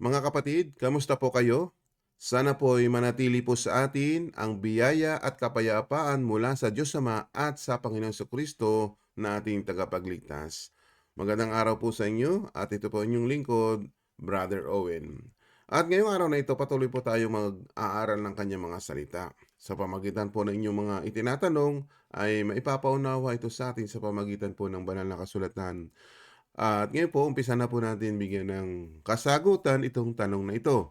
Mga kapatid, kamusta po kayo? Sana po ay manatili po sa atin ang biyaya at kapayapaan mula sa Diyos Ama at sa Panginoon sa Kristo na ating tagapagligtas. Magandang araw po sa inyo at ito po inyong lingkod, Brother Owen. At ngayong araw na ito, patuloy po tayo mag-aaral ng kanyang mga salita. Sa pamagitan po ng inyong mga itinatanong, ay maipapaunawa ito sa atin sa pamagitan po ng banal na kasulatan. At ngayon po, umpisa na po natin bigyan ng kasagutan itong tanong na ito.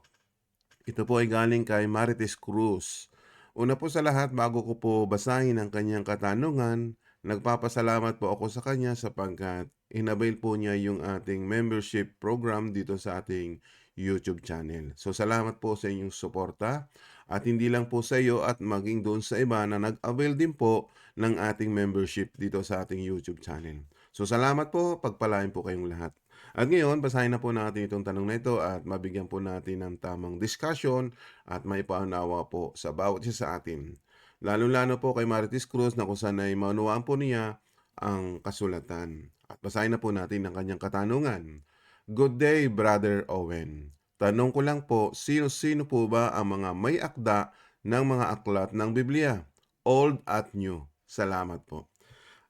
Ito po ay galing kay Marites Cruz. Una po sa lahat, bago ko po basahin ang kanyang katanungan, nagpapasalamat po ako sa kanya sapagkat inabail po niya yung ating membership program dito sa ating YouTube channel. So salamat po sa inyong suporta at hindi lang po sa iyo at maging doon sa iba na nag-avail din po ng ating membership dito sa ating YouTube channel. So salamat po, pagpalain po kayong lahat. At ngayon, basahin na po natin itong tanong na ito at mabigyan po natin ng tamang discussion at maipaunawa po sa bawat isa sa atin. Lalo-lalo po kay Marites Cruz na kung saan ay maunawaan po niya ang kasulatan. At basahin na po natin ang kanyang katanungan. Good day, Brother Owen. Tanong ko lang po, sino-sino po ba ang mga may akda ng mga aklat ng Biblia? Old at New. Salamat po.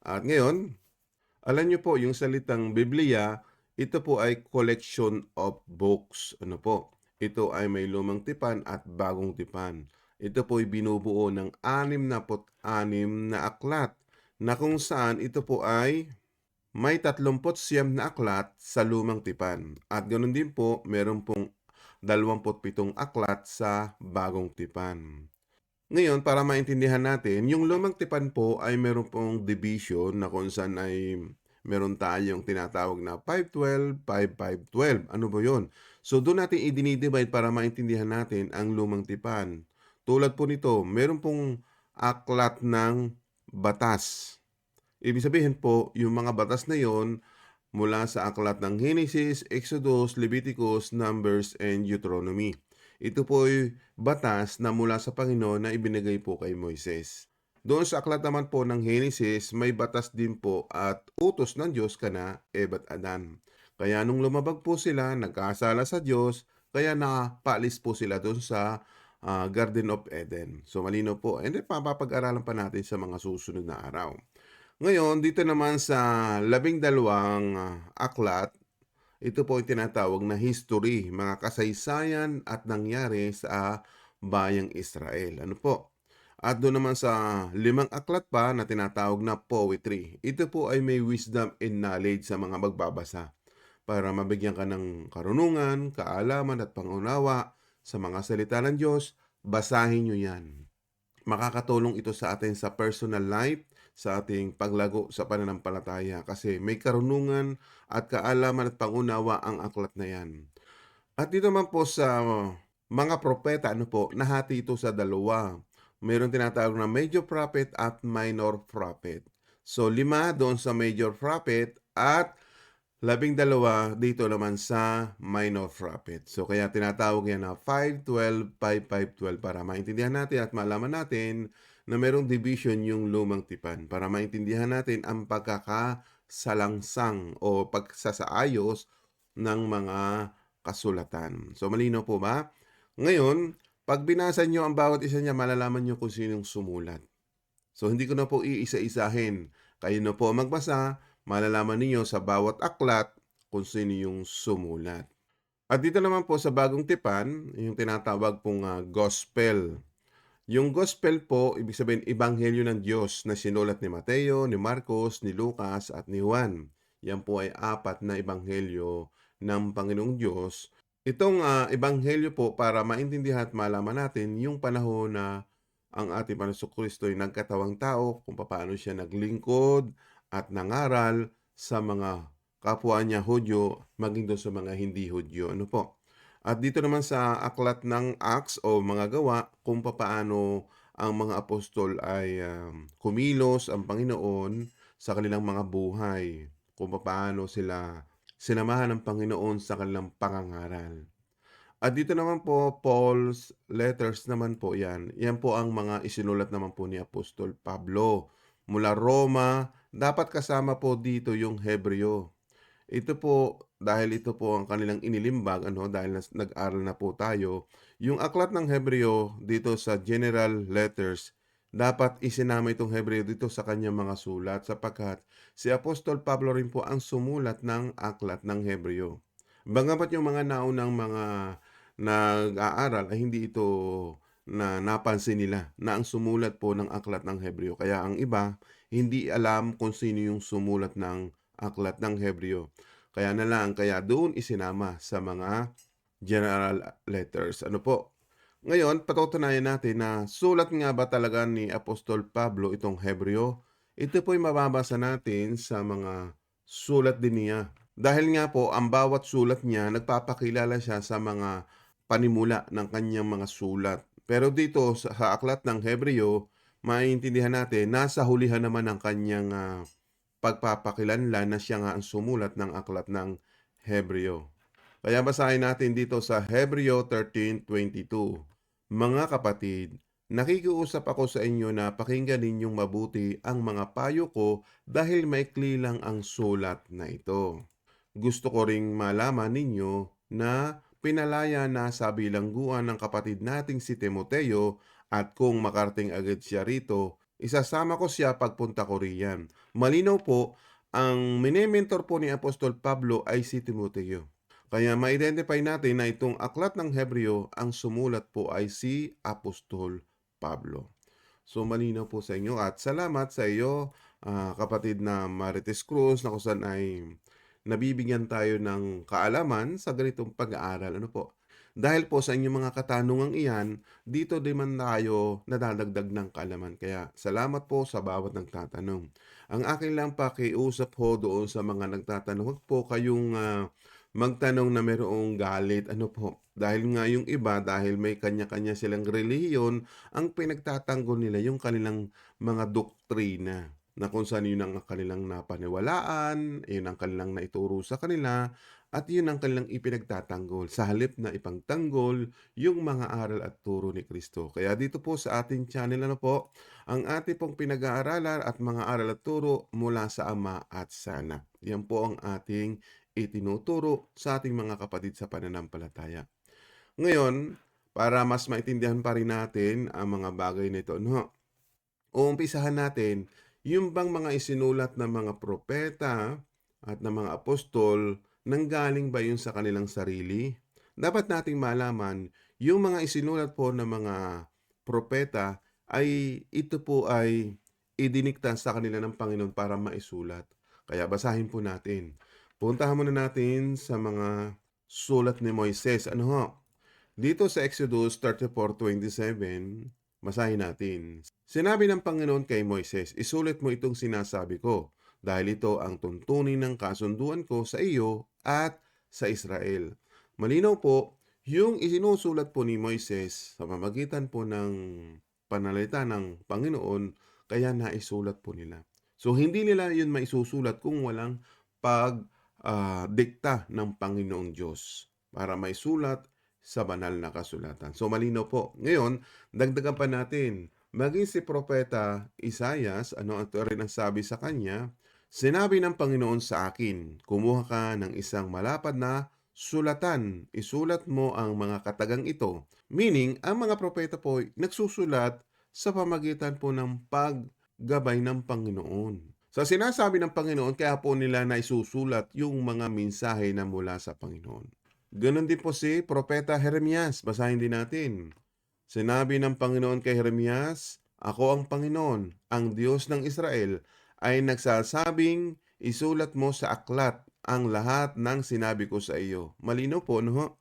At ngayon, alam niyo po, yung salitang Biblia, ito po ay collection of books. Ano po? Ito ay may lumang tipan at bagong tipan. Ito po ay binubuo ng 66 na aklat na kung saan ito po ay may 39 na aklat sa lumang tipan. At ganoon din po, meron pong 27 aklat sa bagong tipan. Ngayon, para maintindihan natin, yung lumang tipan po ay meron pong division na kung saan ay meron tayong tinatawag na 512, 5512. Ano ba yun? So, doon natin i-divide para maintindihan natin ang lumang tipan. Tulad po nito, meron pong aklat ng batas. Ibig sabihin po, yung mga batas na yon mula sa aklat ng Genesis, Exodus, Leviticus, Numbers, and Deuteronomy. Ito po ay batas na mula sa Panginoon na ibinigay po kay Moises. Doon sa aklat naman po ng Genesis, may batas din po at utos ng Diyos kana Eva at Adan. Kaya nung lumabag po sila, nagkasala sa Diyos, kaya napaalis po sila doon sa uh, Garden of Eden. So malino po. And then papapag-aralan pa natin sa mga susunod na araw. Ngayon, dito naman sa labing dalawang uh, aklat, ito po yung tinatawag na history, mga kasaysayan at nangyari sa bayang Israel. Ano po? At doon naman sa limang aklat pa na tinatawag na poetry. Ito po ay may wisdom and knowledge sa mga magbabasa para mabigyan ka ng karunungan, kaalaman at pangunawa sa mga salita ng Diyos. Basahin nyo yan. Makakatulong ito sa atin sa personal life, sa ating paglago sa pananampalataya kasi may karunungan at kaalaman at pangunawa ang aklat na yan. At dito man po sa mga propeta, ano po, nahati ito sa dalawa. Mayroon tinatawag na major prophet at minor prophet. So, lima doon sa major prophet at labing dalawa dito naman sa minor prophet. So, kaya tinatawag yan na 512, 5512 para maintindihan natin at malaman natin na merong division yung lumang tipan para maintindihan natin ang pagkakasalangsang o pagsasaayos ng mga kasulatan. So malino po ba? Ngayon, pag binasa nyo ang bawat isa niya, malalaman nyo kung sinong sumulat. So hindi ko na po iisa-isahin. Kayo na po magbasa, malalaman niyo sa bawat aklat kung sino yung sumulat. At dito naman po sa bagong tipan, yung tinatawag pong uh, gospel yung gospel po, ibig sabihin, ebanghelyo ng Diyos na sinulat ni Mateo, ni Marcos, ni Lucas, at ni Juan. Yan po ay apat na ebanghelyo ng Panginoong Diyos. Itong uh, ebanghelyo po para maintindihan at malaman natin yung panahon na ang ating Panginoon Kristo ay nagkatawang tao, kung paano siya naglingkod at nangaral sa mga kapwa niya Hudyo, maging doon sa mga hindi Hudyo. Ano po? At dito naman sa aklat ng Acts o mga gawa kung paano ang mga apostol ay um, kumilos ang Panginoon sa kanilang mga buhay. Kung paano sila sinamahan ng Panginoon sa kanilang pangangaral. At dito naman po, Paul's letters naman po yan. Yan po ang mga isinulat naman po ni Apostol Pablo. Mula Roma, dapat kasama po dito yung Hebreo. Ito po, dahil ito po ang kanilang inilimbag ano, dahil nag-aral na po tayo, yung aklat ng Hebreo dito sa general letters, dapat isinama itong Hebreo dito sa kanyang mga sulat sapagkat si Apostol Pablo rin po ang sumulat ng aklat ng Hebreo. Bagamat yung mga naunang mga nag-aaral ay hindi ito na napansin nila na ang sumulat po ng aklat ng Hebreo. Kaya ang iba, hindi alam kung sino yung sumulat ng aklat ng Hebreo. Kaya na lang, kaya doon isinama sa mga general letters. Ano po? Ngayon, patutunayan natin na sulat nga ba talaga ni Apostol Pablo itong Hebreo? Ito po'y mababasa natin sa mga sulat din niya. Dahil nga po, ang bawat sulat niya, nagpapakilala siya sa mga panimula ng kanyang mga sulat. Pero dito sa, aklat ng Hebreo, maintindihan natin, nasa hulihan naman ang kanyang ah, pagpapakilanlan na siya nga ang sumulat ng aklat ng Hebreo. Kaya basahin natin dito sa Hebreo 13.22. Mga kapatid, nakikiusap ako sa inyo na pakinggan ninyong mabuti ang mga payo ko dahil maikli lang ang sulat na ito. Gusto ko ring malaman ninyo na pinalaya na sa bilangguan ng kapatid nating si Timoteo at kung makarting agad siya rito, isasama ko siya pagpunta ko riyan. Malinaw po, ang minementor po ni Apostol Pablo ay si Timoteo. Kaya ma-identify natin na itong aklat ng Hebreo, ang sumulat po ay si Apostol Pablo. So malinaw po sa inyo at salamat sa iyo ah, kapatid na Marites Cruz na kung saan ay nabibigyan tayo ng kaalaman sa ganitong pag-aaral. Ano po? Dahil po sa inyong mga katanungang iyan, dito din man tayo nadadagdag ng kaalaman. Kaya salamat po sa bawat nagtatanong. Ang akin lang pakiusap ho doon sa mga nagtatanong, huwag po kayong ah, magtanong na mayroong galit. Ano po? Dahil nga yung iba, dahil may kanya-kanya silang relihiyon, ang pinagtatanggol nila yung kanilang mga doktrina na kung saan yun ang kanilang napaniwalaan, yun ang kanilang naituro sa kanila, at yun ang kanilang ipinagtatanggol sa halip na ipangtanggol yung mga aral at turo ni Kristo. Kaya dito po sa ating channel ano po, ang ating pong pinag-aaralan at mga aral at turo mula sa Ama at sa Anak. Yan po ang ating itinuturo sa ating mga kapatid sa pananampalataya. Ngayon, para mas maintindihan pa rin natin ang mga bagay na ito, no? Uumpisahan natin yung bang mga isinulat ng mga propeta at ng mga apostol nanggaling ba yun sa kanilang sarili? Dapat nating malaman yung mga isinulat po ng mga propeta ay ito po ay idinikta sa kanila ng Panginoon para maisulat. Kaya basahin po natin. Puntahan muna natin sa mga sulat ni Moises. Ano ho? Dito sa Exodus 34.27, masahin natin. Sinabi ng Panginoon kay Moises, isulit mo itong sinasabi ko, dahil ito ang tuntunin ng kasunduan ko sa iyo at sa Israel. Malinaw po, yung isinusulat po ni Moises sa pamagitan po ng panalita ng Panginoon, kaya naisulat po nila. So, hindi nila yun maisusulat kung walang pag-dikta ng Panginoong Diyos para maisulat sa banal na kasulatan. So, malinaw po. Ngayon, dagdagan pa natin. Maging si Propeta Isayas, ano ito rin ang sabi sa kanya, Sinabi ng Panginoon sa akin, kumuha ka ng isang malapad na sulatan, isulat mo ang mga katagang ito. Meaning, ang mga propeta po ay nagsusulat sa pamagitan po ng paggabay ng Panginoon. Sa sinasabi ng Panginoon, kaya po nila na isusulat yung mga mensahe na mula sa Panginoon. Ganon din po si Propeta Jeremias. Basahin din natin. Sinabi ng Panginoon kay Jeremias, Ako ang Panginoon, ang Diyos ng Israel, ay nagsasabing isulat mo sa aklat ang lahat ng sinabi ko sa iyo. Malino po, no?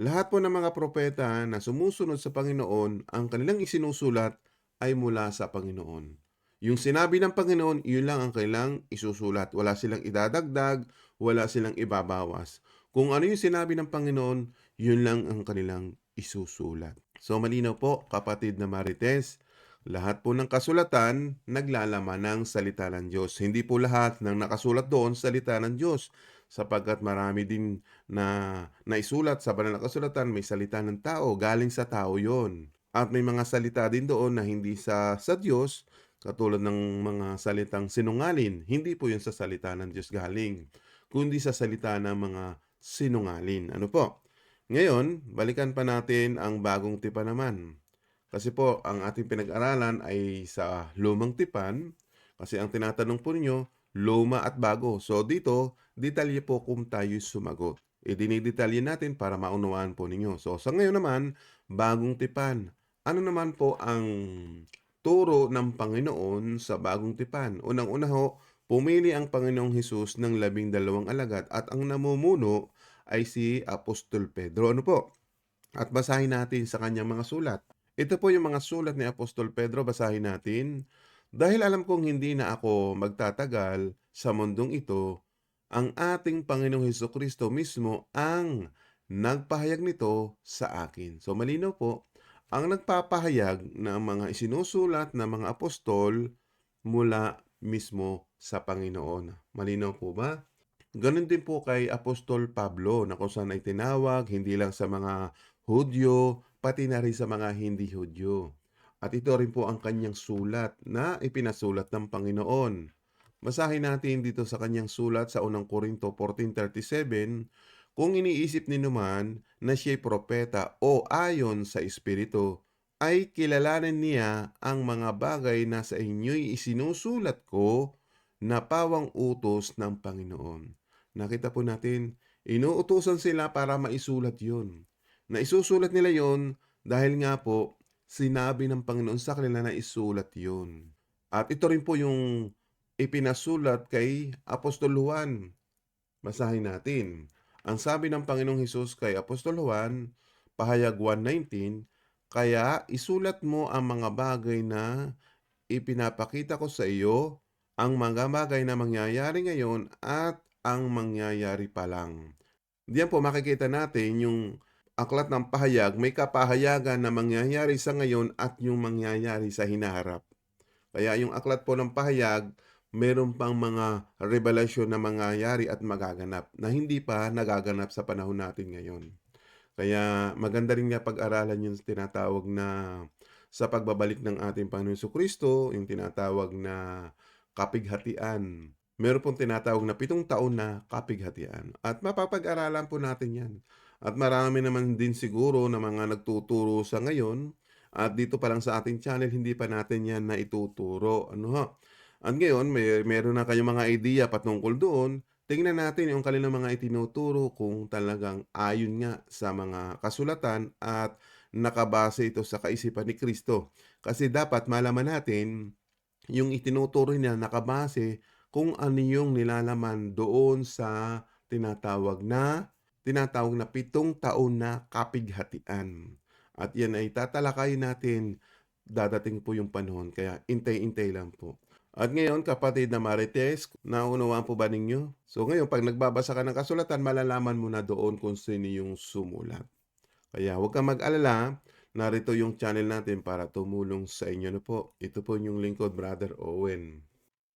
Lahat po ng mga propeta na sumusunod sa Panginoon, ang kanilang isinusulat ay mula sa Panginoon. Yung sinabi ng Panginoon, yun lang ang kailang isusulat. Wala silang idadagdag, wala silang ibabawas. Kung ano yung sinabi ng Panginoon, yun lang ang kanilang isusulat. So malinaw po, kapatid na Marites, lahat po ng kasulatan naglalaman ng salita ng Diyos. Hindi po lahat ng nakasulat doon salita ng Diyos sapagkat marami din na naisulat sa banal na kasulatan may salita ng tao, galing sa tao yon. At may mga salita din doon na hindi sa sa Diyos, katulad ng mga salitang sinungalin, hindi po yun sa salita ng Diyos galing. kundi sa salita ng mga sinungaling. Ano po? Ngayon, balikan pa natin ang bagong tipan naman. Kasi po, ang ating pinag-aralan ay sa lumang tipan. Kasi ang tinatanong po ninyo, luma at bago. So dito, detalye po kung tayo sumagot. Idinidetalye natin para maunawaan po ninyo. So sa ngayon naman, bagong tipan. Ano naman po ang turo ng Panginoon sa bagong tipan? Unang-una ho, pumili ang Panginoong Hesus ng labing dalawang alagad at ang namumuno ay si Apostol Pedro. Ano po? At basahin natin sa kanyang mga sulat. Ito po yung mga sulat ni Apostol Pedro, basahin natin. Dahil alam kong hindi na ako magtatagal sa mundong ito, ang ating Panginoong Heso Kristo mismo ang nagpahayag nito sa akin. So malinaw po, ang nagpapahayag ng mga isinusulat ng mga apostol mula mismo sa Panginoon. Malinaw po ba? Ganon din po kay Apostol Pablo na kung saan ay tinawag hindi lang sa mga Hudyo, pati na rin sa mga hindi Hudyo. At ito rin po ang kanyang sulat na ipinasulat ng Panginoon. Basahin natin dito sa kanyang sulat sa unang Korinto 14.37, kung iniisip ni naman na siya'y propeta o ayon sa Espiritu, ay kilalanin niya ang mga bagay na sa inyo'y isinusulat ko na pawang utos ng Panginoon. Nakita po natin, inuutosan sila para maisulat yun. Na isusulat nila yon dahil nga po, sinabi ng Panginoon sa kanila na isulat yun. At ito rin po yung ipinasulat kay Apostol Juan. Basahin natin. Ang sabi ng Panginoong Hesus kay Apostol Juan, pahayag 1.19, Kaya isulat mo ang mga bagay na ipinapakita ko sa iyo, ang mga bagay na mangyayari ngayon at ang mangyayari pa lang. Diyan po makikita natin yung aklat ng pahayag, may kapahayagan na mangyayari sa ngayon at yung mangyayari sa hinaharap. Kaya yung aklat po ng pahayag, meron pang mga revelasyon na mangyayari at magaganap na hindi pa nagaganap sa panahon natin ngayon. Kaya maganda rin nga pag-aralan yung tinatawag na sa pagbabalik ng ating Panginoon Kristo, yung tinatawag na kapighatian. Meron pong tinatawag na pitong taon na kapighatian. At mapapag-aralan po natin yan. At marami naman din siguro na mga nagtuturo sa ngayon. At dito pa lang sa ating channel, hindi pa natin yan na ituturo. Ano ha? At ngayon, may, meron na kayong mga idea patungkol doon. Tingnan natin yung kanilang mga itinuturo kung talagang ayon nga sa mga kasulatan at nakabase ito sa kaisipan ni Kristo. Kasi dapat malaman natin yung itinuturo niya nakabase kung ano yung nilalaman doon sa tinatawag na tinatawag na pitong taon na kapighatian. At yan ay tatalakayin natin dadating po yung panahon. Kaya intay-intay lang po. At ngayon, kapatid na Marites, naunawaan po ba ninyo? So ngayon, pag nagbabasa ka ng kasulatan, malalaman mo na doon kung sino yung sumulat. Kaya huwag kang mag-alala, narito yung channel natin para tumulong sa inyo na po. Ito po yung lingkod, Brother Owen.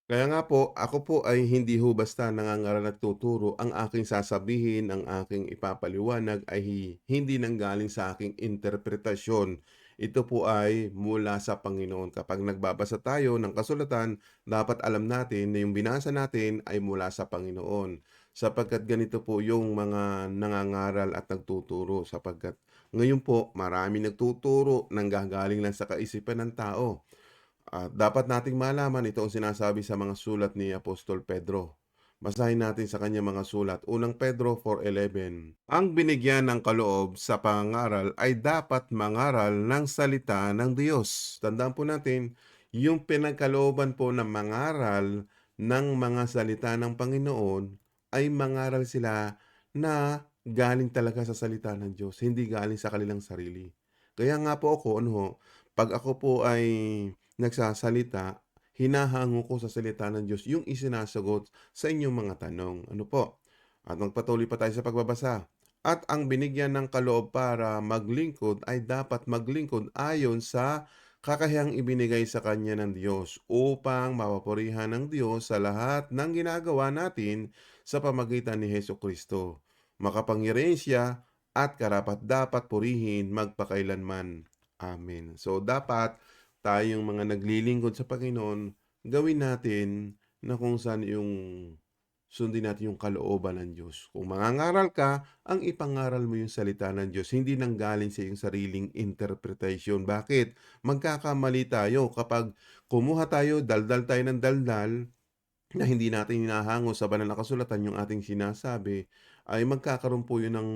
Kaya nga po, ako po ay hindi ho basta nangangaral at tuturo. Ang aking sasabihin, ang aking ipapaliwanag ay hindi nanggaling sa aking interpretasyon. Ito po ay mula sa Panginoon. Kapag nagbabasa tayo ng kasulatan, dapat alam natin na yung binasa natin ay mula sa Panginoon. Sapagkat ganito po yung mga nangangaral at nagtuturo. Sapagkat ngayon po, marami nagtuturo nang gagaling lang sa kaisipan ng tao. At dapat nating malaman ito ang sinasabi sa mga sulat ni Apostol Pedro. Basahin natin sa kanyang mga sulat. Unang Pedro 4.11 Ang binigyan ng kaloob sa pangaral ay dapat mangaral ng salita ng Diyos. Tandaan po natin, yung pinagkalooban po ng mangaral ng mga salita ng Panginoon ay mangaral sila na galing talaga sa salita ng Diyos, hindi galing sa kanilang sarili. Kaya nga po ako, ano, pag ako po ay nagsasalita, hinahango ko sa salita ng Diyos yung isinasagot sa inyong mga tanong. Ano po? At magpatuloy pa tayo sa pagbabasa. At ang binigyan ng kaloob para maglingkod ay dapat maglingkod ayon sa kakahiyang ibinigay sa kanya ng Diyos upang mapapurihan ng Diyos sa lahat ng ginagawa natin sa pamagitan ni Heso Kristo. Makapangyarihan siya at karapat dapat purihin magpakailanman. Amen. So dapat tayong mga naglilingkod sa Panginoon, gawin natin na kung saan yung sundin natin yung kalooban ng Diyos. Kung mangangaral ka, ang ipangaral mo yung salita ng Diyos, hindi nanggaling sa iyong sariling interpretation. Bakit? Magkakamali tayo kapag kumuha tayo, daldal tayo ng daldal, na hindi natin hinahango sa banal na kasulatan yung ating sinasabi, ay magkakaroon po yun ng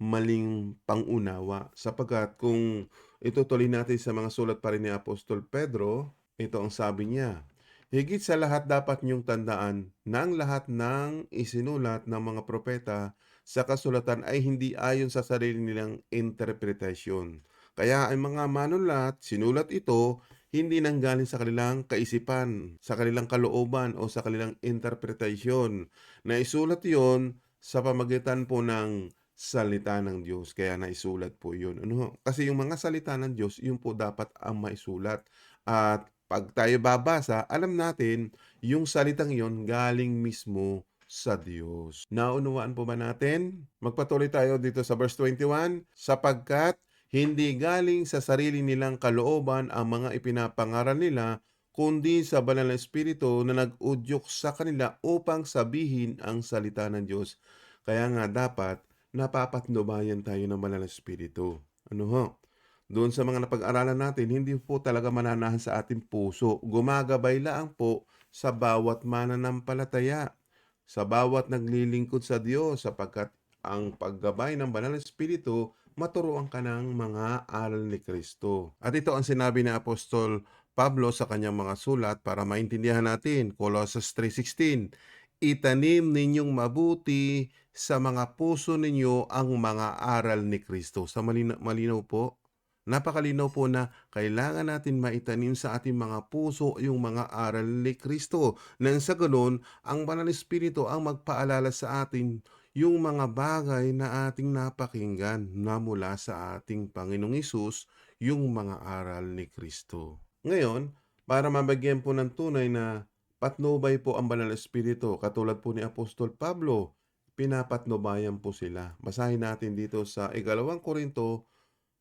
maling pangunawa. Sapagkat kung itutuloy natin sa mga sulat pa rin ni Apostol Pedro, ito ang sabi niya, Higit sa lahat dapat niyong tandaan na lahat ng isinulat ng mga propeta sa kasulatan ay hindi ayon sa sarili nilang interpretasyon. Kaya ang mga manulat, sinulat ito, hindi nanggaling sa kanilang kaisipan, sa kanilang kalooban o sa kanilang interpretasyon. Naisulat yon sa pamagitan po ng salita ng Diyos. Kaya naisulat po yun. Ano? Kasi yung mga salita ng Diyos, yun po dapat ang maisulat. At pag tayo babasa, alam natin yung salitang yon galing mismo sa Diyos. Naunawaan po ba natin? Magpatuloy tayo dito sa verse 21, sapagkat hindi galing sa sarili nilang kalooban ang mga ipinapangaral nila, kundi sa banal na espiritu na nag-udyok sa kanila upang sabihin ang salita ng Diyos. Kaya nga dapat napapatnubayan tayo ng banal na espiritu. Ano ho? Doon sa mga napag-aralan natin, hindi po talaga mananahan sa ating puso. Gumagabay lang po sa bawat mananampalataya, sa bawat naglilingkod sa Diyos, sapagkat ang paggabay ng banal na espiritu, maturuan ka ng mga aral ni Kristo. At ito ang sinabi ni Apostol Pablo sa kanyang mga sulat para maintindihan natin. Colossus 3.16 Itanim ninyong mabuti sa mga puso ninyo ang mga aral ni Kristo. Sa malinaw, malinaw po, napakalinaw po na kailangan natin maitanim sa ating mga puso yung mga aral ni Kristo. Nang sa ganun, ang Banal na Espiritu ang magpaalala sa atin yung mga bagay na ating napakinggan na mula sa ating Panginoong Isus, yung mga aral ni Kristo. Ngayon, para mabagyan po ng tunay na patnubay po ang Banal na Espiritu, katulad po ni Apostol Pablo, pinapatnubayan po sila. Basahin natin dito sa ikalawang Korinto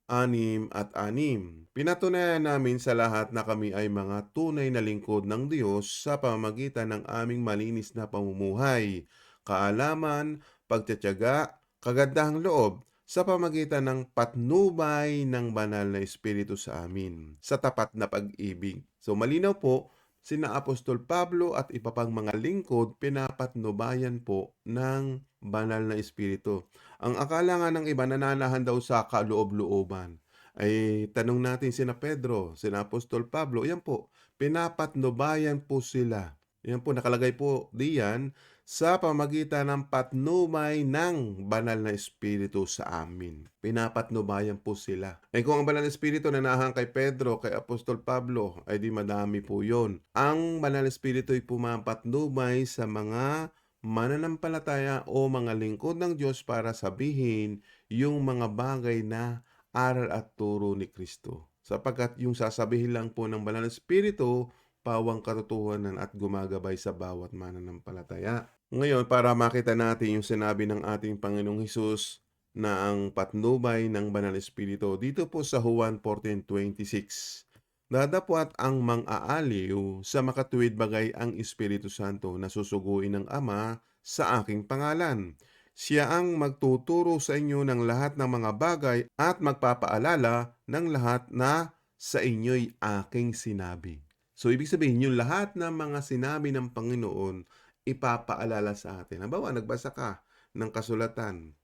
6 at 6. Pinatunayan namin sa lahat na kami ay mga tunay na lingkod ng Diyos sa pamamagitan ng aming malinis na pamumuhay, kaalaman, pagtityaga, kagandahang loob, sa pamagitan ng patnubay ng banal na Espiritu sa amin, sa tapat na pag-ibig. So malinaw po, sina Apostol Pablo at iba pang mga lingkod pinapatnubayan po ng banal na Espiritu. Ang akala nga ng iba nananahan daw sa kaloob-looban. Ay tanong natin sina Pedro, sina Apostol Pablo, yan po, pinapatnubayan po sila. Yan po, nakalagay po diyan sa pamagitan ng patnubay ng banal na Espiritu sa amin. Pinapatnubayan po sila. Eh kung ang banal na Espiritu nanahan kay Pedro, kay Apostol Pablo, ay di madami po yon. Ang banal na Espiritu ay pumapatnubay sa mga mananampalataya o mga lingkod ng Diyos para sabihin yung mga bagay na aral at turo ni Kristo. Sapagkat yung sasabihin lang po ng banal na Espiritu, pawang katotohanan at gumagabay sa bawat mananampalataya. Ngayon, para makita natin yung sinabi ng ating Panginoong Hesus na ang patnubay ng Banal Espiritu, dito po sa Juan 14.26, Dadapwat ang mang-aaliw sa makatuwid bagay ang Espiritu Santo na susuguin ng Ama sa aking pangalan. Siya ang magtuturo sa inyo ng lahat ng mga bagay at magpapaalala ng lahat na sa inyo'y aking sinabi. So, ibig sabihin, yung lahat ng mga sinabi ng Panginoon, ipapaalala sa atin. Halimbawa, nagbasa ka ng kasulatan,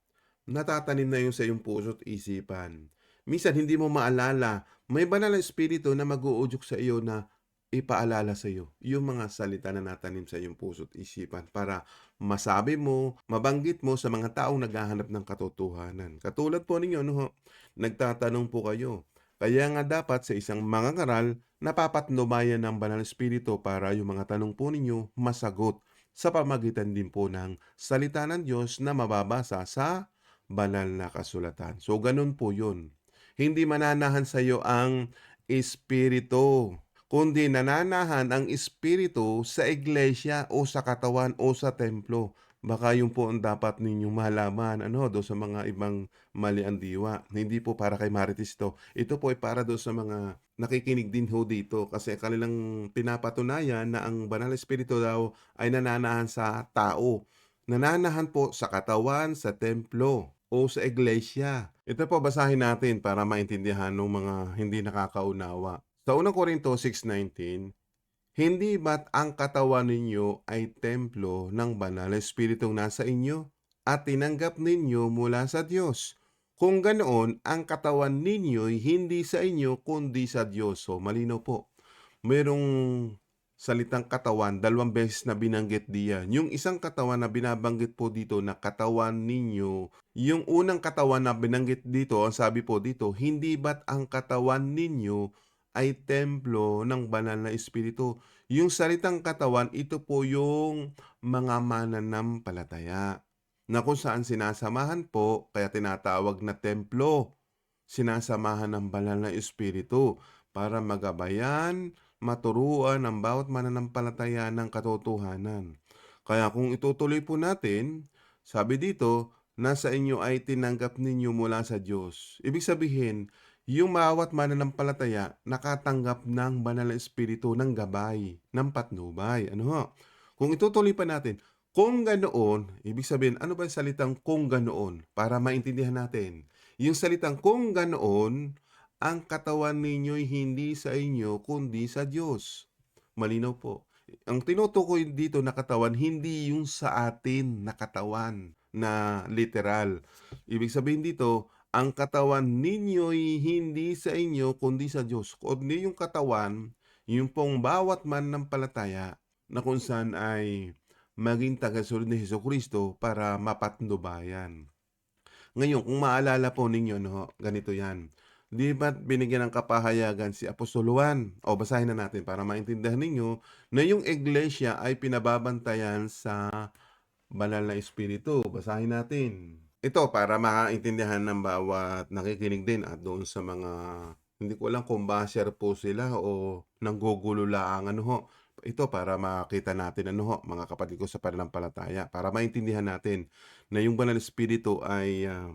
natatanim na yun sa iyong puso at isipan. Minsan, hindi mo maalala, may banal na espiritu na mag-uudyok sa iyo na ipaalala sa iyo yung mga salita na natanim sa iyong puso at isipan para masabi mo, mabanggit mo sa mga taong naghahanap ng katotohanan. Katulad po ninyo, no, nagtatanong po kayo, kaya nga dapat sa isang mangangaral, napapatnubayan ng banal na espiritu para yung mga tanong po ninyo masagot sa pamagitan din po ng salita ng Diyos na mababasa sa banal na kasulatan. So, ganun po yun. Hindi mananahan sa iyo ang espiritu, kundi nananahan ang espiritu sa iglesia o sa katawan o sa templo. Baka yun po ang dapat ninyong malaman ano, dun sa mga ibang maliang diwa. Hindi po para kay Marites 'to. Ito po ay para dun sa mga nakikinig din ho dito kasi kanilang pinapatunayan na ang banal na espiritu daw ay nananahan sa tao. Nananahan po sa katawan, sa templo o sa iglesia. Ito po basahin natin para maintindihan ng mga hindi nakakaunawa. Sa unang Korinto 6:19, Hindi ba't ang katawan ninyo ay templo ng banal na espiritong nasa inyo at tinanggap ninyo mula sa Diyos? Kung ganoon, ang katawan ninyo'y hindi sa inyo kundi sa Diyos. So, malinaw po. Merong salitang katawan, dalawang beses na binanggit diyan. Yung isang katawan na binabanggit po dito na katawan ninyo, yung unang katawan na binanggit dito, ang sabi po dito, hindi ba't ang katawan ninyo ay templo ng banal na espiritu? Yung salitang katawan, ito po yung mga mananampalataya na kung saan sinasamahan po, kaya tinatawag na templo. Sinasamahan ng banal na espiritu para magabayan, maturuan ang bawat mananampalataya ng katotohanan. Kaya kung itutuloy po natin, sabi dito, nasa inyo ay tinanggap ninyo mula sa Diyos. Ibig sabihin, yung bawat mananampalataya nakatanggap ng banal na espiritu ng gabay, ng patnubay. Ano ho? Kung itutuloy pa natin, kung ganoon, ibig sabihin, ano ba yung salitang kung ganoon? Para maintindihan natin. Yung salitang kung ganoon, ang katawan ninyo'y hindi sa inyo kundi sa Diyos. Malinaw po. Ang tinutukoy dito na katawan, hindi yung sa atin na katawan na literal. Ibig sabihin dito, ang katawan ninyo'y hindi sa inyo kundi sa Diyos. Kundi yung katawan, yung pong bawat man ng palataya na kung saan ay maging tagasunod ni Heso Kristo para mapatnubayan. Ngayon, kung maalala po ninyo, no, ganito yan. Di ba't binigyan ng kapahayagan si Apostol Juan? O basahin na natin para maintindihan ninyo na yung iglesia ay pinababantayan sa banal na espiritu. Basahin natin. Ito para maintindihan ng bawat nakikinig din at doon sa mga hindi ko alam kung basher po sila o nanggugulo lang ano ho. Ito para makita natin ano ho, mga kapatid ko sa pananampalataya, para maintindihan natin na yung banal na espiritu ay ah,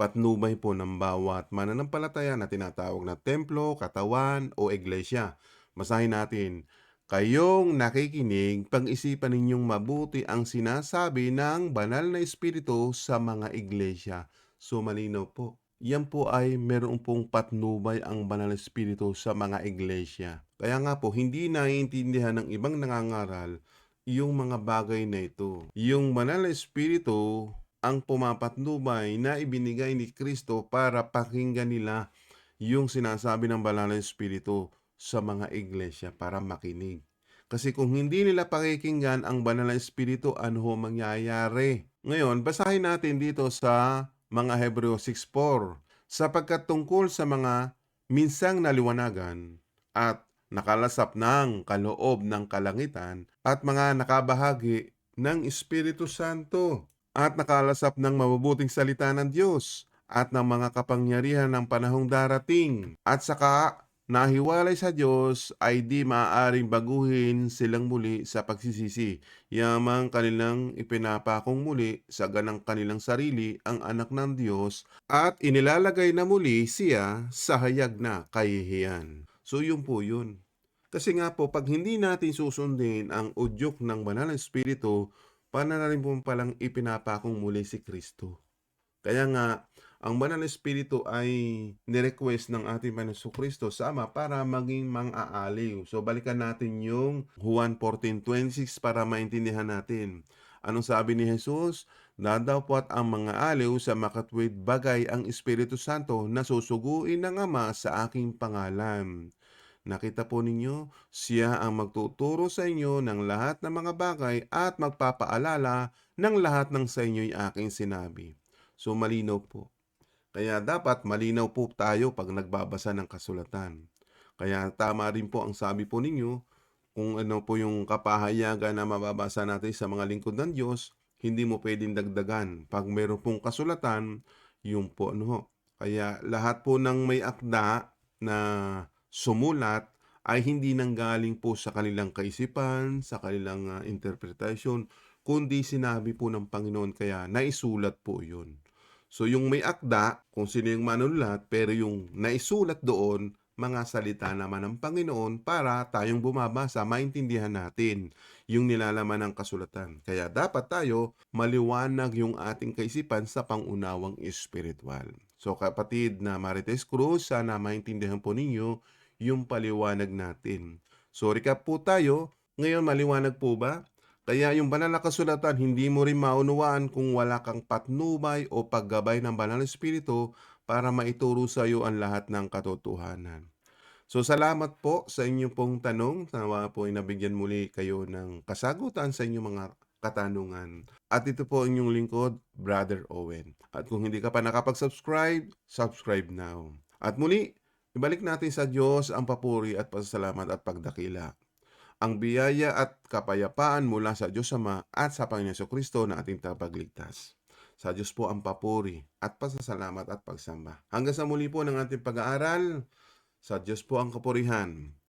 patnubay po ng bawat mananampalataya na tinatawag na templo, katawan o iglesia. Basahin natin. Kayong nakikinig, pag-isipan ninyong mabuti ang sinasabi ng banal na espiritu sa mga iglesia. So malinaw po. Yan po ay meron pong patnubay ang banal na espiritu sa mga iglesia. Kaya nga po, hindi naiintindihan ng ibang nangangaral yung mga bagay na ito. Yung banal na espiritu ang pumapatnubay na ibinigay ni Kristo para pakinggan nila yung sinasabi ng banal na espiritu sa mga iglesia para makinig. Kasi kung hindi nila pakikinggan ang banal na espiritu, ano ho mangyayari? Ngayon, basahin natin dito sa mga Hebreo 6.4 sapagkat tungkol sa mga minsang naliwanagan at nakalasap ng kaloob ng kalangitan at mga nakabahagi ng Espiritu Santo at nakalasap ng mabubuting salita ng Diyos at ng mga kapangyarihan ng panahong darating at saka nahiwalay sa Diyos ay di maaaring baguhin silang muli sa pagsisisi. Yamang kanilang ipinapakong muli sa ganang kanilang sarili ang anak ng Diyos at inilalagay na muli siya sa hayag na kahihiyan. So yun po yun. Kasi nga po, pag hindi natin susundin ang udyok ng banal na espiritu, paano na rin po palang ipinapakong muli si Kristo. Kaya nga, ang banal na espiritu ay nirequest ng ating Panginoon Kristo sa Ama para maging mang-aaliw. So balikan natin yung Juan 14.26 para maintindihan natin. Anong sabi ni Jesus? Dadapot ang mga aliw sa makatwid bagay ang Espiritu Santo na susuguin ng Ama sa aking pangalan. Nakita po ninyo, siya ang magtuturo sa inyo ng lahat ng mga bagay at magpapaalala ng lahat ng sa inyo'y aking sinabi. So malinaw po. Kaya dapat malinaw po tayo pag nagbabasa ng kasulatan. Kaya tama rin po ang sabi po ninyo, kung ano po yung kapahayagan na mababasa natin sa mga lingkod ng Diyos, hindi mo pwedeng dagdagan. Pag meron pong kasulatan, yung po ano. Kaya lahat po ng may akda na sumulat ay hindi nanggaling po sa kanilang kaisipan, sa kanilang uh, interpretation, kundi sinabi po ng Panginoon kaya naisulat po yun. So yung may akda, kung sino yung manunulat, pero yung naisulat doon, mga salita naman ng Panginoon para tayong bumabasa, maintindihan natin yung nilalaman ng kasulatan. Kaya dapat tayo maliwanag yung ating kaisipan sa pangunawang espiritual. So kapatid na Marites Cruz, sana maintindihan po ninyo yung paliwanag natin. So recap po tayo, ngayon maliwanag po ba? Kaya yung banal na kasulatan, hindi mo rin maunawaan kung wala kang patnubay o paggabay ng banal na espiritu para maituro sa iyo ang lahat ng katotohanan. So salamat po sa inyong pong tanong. Nawa po ay nabigyan muli kayo ng kasagutan sa inyong mga katanungan. At ito po ang inyong lingkod, Brother Owen. At kung hindi ka pa nakapag-subscribe, subscribe now. At muli, ibalik natin sa Diyos ang papuri at pasasalamat at pagdakila ang biyaya at kapayapaan mula sa Diyos Ama at sa Panginoon Kristo na ating tagapagligtas. Sa Diyos po ang papuri at pasasalamat at pagsamba. Hanggang sa muli po ng ating pag-aaral, sa Diyos po ang kapurihan.